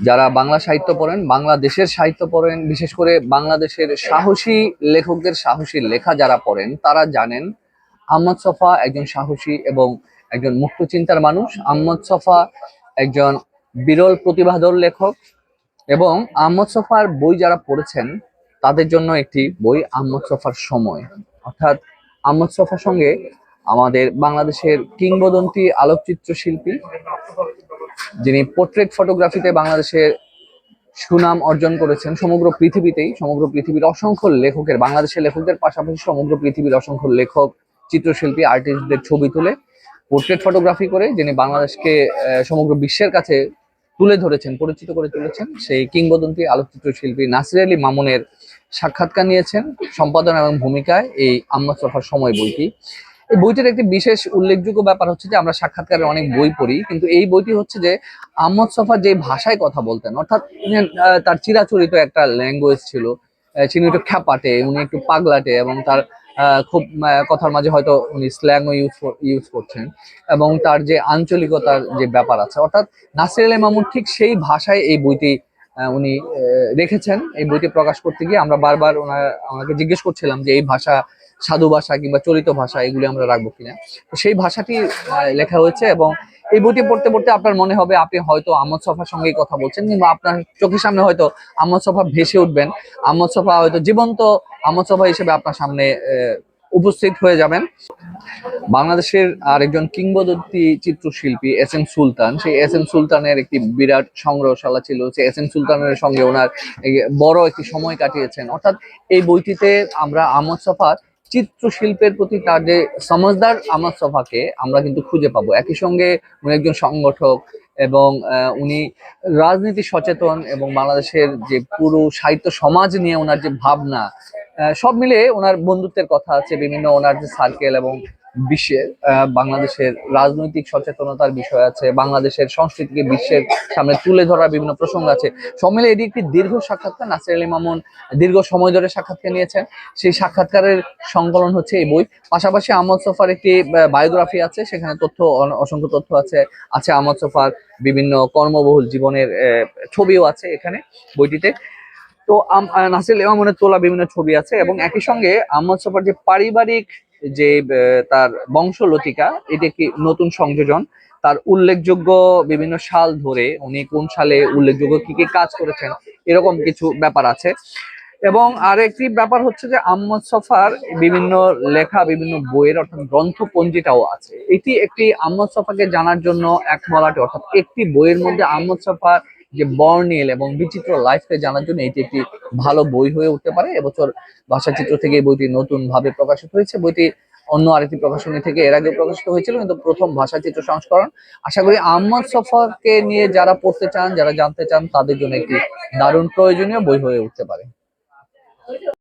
যারা বাংলা সাহিত্য পড়েন, বাংলাদেশের সাহিত্য পড়েন, বিশেষ করে বাংলাদেশের সাহসী লেখকদের সাহসী লেখা যারা পড়েন, তারা জানেন আহমদ সফা একজন সাহসী এবং একজন মুক্ত চিন্তার মানুষ, আহমদ সফা একজন বিরল প্রতিভাধর লেখক এবং আহমদ সফার বই যারা পড়েছেন, তাদের জন্য একটি বই আহমদ সফার সময়। অর্থাৎ আহমদ সফার সঙ্গে আমাদের বাংলাদেশের কিংবদন্তি আলোকচিত্র শিল্পী যিনি পোর্ট্রেট ফটোগ্রাফিতে বাংলাদেশের সুনাম অর্জন করেছেন, সমগ্র পৃথিবীতেই, সমগ্র পৃথিবীর অসংখ্য লেখকের, বাংলাদেশের লেখকদের পাশাপাশি সমগ্র পৃথিবীর অসংখ্য লেখক, চিত্রশিল্পী আর্টিস্টদের ছবি তুলে পোর্ট্রেট ফটোগ্রাফি করে, যিনি বাংলাদেশকে সমগ্র বিশ্বের কাছে তুলে ধরেছেন, পরিচিত করে তুলেছেন, সেই কিংবদন্তি আলোকচিত্র শিল্পী নাসির আলী মামুনের সাক্ষাৎকার নিয়েছেন। সম্পাদনা এবং ভূমিকায় এই আম্মা সময় বইটি। এই বইটির একটি বিশেষ উল্লেখযোগ্য ব্যাপার হচ্ছে যে আমরা সাক্ষাৎকারে অনেক বই পড়ি, কিন্তু এই বইটি হচ্ছে যে আহমদ সফা যে ভাষায় কথা বলতেন, অর্থাৎ তার চিরাচরিত একটা ল্যাঙ্গুয়েজ ছিল তিনি একটু খ্যাপাটে, উনি একটু পাগলাটে এবং তার খুব কথার মাঝে হয়তো উনি স্ল্যাংও ইউজ ইউজ করছেন এবং তার যে আঞ্চলিকতার যে ব্যাপার আছে, অর্থাৎ নাসির আলী মামুন ঠিক সেই ভাষায় এই বইটি উনি রেখেছেন এই বইটি প্রকাশ করতে গিয়ে। আমরা বারবার ওনার, ওনাকে জিজ্ঞেস করছিলাম যে এই ভাষা সাধু ভাষা কিংবা চলিত ভাষা এগুলি আমরা রাখব কিনা। তো সেই ভাষাটি লেখা হয়েছে এবং এই বইটি পড়তে পড়তে আপনার মনে হবে আপনি হয়তো আহমদ সফার সঙ্গেই কথা বলছেন কিংবা আপনার চোখের সামনে হয়তো আহমদ সফা ভেসে উঠবেন। আহমদ সফা হয়তো জীবন্ত আহমদ সফা হিসেবে আপনার সামনে উপস্থিত হয়ে যাবেন। বাংলাদেশের আরেকজন কিংবদন্তি চিত্রশিল্পী এস এম সুলতান। সেই এস এম সুলতানের একটি বিরাট সংগ্রহশালা ছিল। সেই এস এম সুলতানের সঙ্গে ওনার বড় একটি সময় কাটিয়েছেন। অর্থাৎ এই বইটিতে আমরা আহমদ সফার চিত্রশিল্পের প্রতি তার যে সমজদার আহমদ সফাকে আমরা কিন্তু খুঁজে পাবো। একই সঙ্গে উনি একজন সংগঠক এবং উনি রাজনীতি সচেতন এবং বাংলাদেশের যে পুরো সাহিত্য সমাজ নিয়ে ওনার যে ভাবনা সব মিলে ওনার বন্ধুত্বের কথা আছে, বিভিন্ন ওনার যে সার্কেল এবং বিশ্বের বাংলাদেশের রাজনৈতিক সচেতনতার বিষয় আছে, বাংলাদেশের সংস্কৃতিকে বিশ্বের সামনে তুলে ধরার বিভিন্ন প্রসঙ্গ আছে। সব মিলে এটি একটি দীর্ঘ সাক্ষাৎকার। নাসির আলী মামুন দীর্ঘ সময় ধরে সাক্ষাৎকার নিয়েছেন। সেই সাক্ষাৎকারের সংকলন হচ্ছে এই বই। পাশাপাশি আহমদ সফার একটি বায়োগ্রাফি আছে, সেখানে তথ্য অসংখ্য তথ্য আছে। আছে আহমদ সফার বিভিন্ন কর্মবহুল জীবনের ছবিও আছে এখানে বইটিতে। তো আলী মামুনের তোলা বিভিন্ন ছবি আছে এবং একই সঙ্গে আহমদ সফার যে পারিবারিক যে তার বংশলতিকা, এটি একটি নতুন সংযোজন। তার উল্লেখযোগ্য বিভিন্ন সাল ধরে উনি কোন সালে উল্লেখযোগ্য কি কি কাজ করেছেন, এরকম কিছু ব্যাপার আছে। এবং আরেকটি ব্যাপার হচ্ছে যে আহমদ সফার বিভিন্ন লেখা, বিভিন্ন বইয়ের অর্থাৎ গ্রন্থপঞ্জিটাও আছে। এটি একটি আহমদ সফাকে জানার জন্য এক মলাটে, অর্থাৎ একটি বইয়ের মধ্যে আহমদ সফার যে বর্ণিল এবং বিচিত্র লাইফকে জানার জন্য এটি একটি ভালো বই হয়ে উঠতে পারে। এবছর ভাষাচিত্র থেকে বইটি নতুন ভাবে প্রকাশিত হয়েছে। বইটি অন্য আরেকটি প্রকাশনী থেকে এর আগে প্রকাশিত হয়েছিল, কিন্তু প্রথম ভাষাচিত্র সংস্করণ। আশা করি আহমদ সফরকে নিয়ে যারা পড়তে চান, যারা জানতে চান, তাদের জন্য একটি দারুণ প্রয়োজনীয় বই হয়ে উঠতে পারে।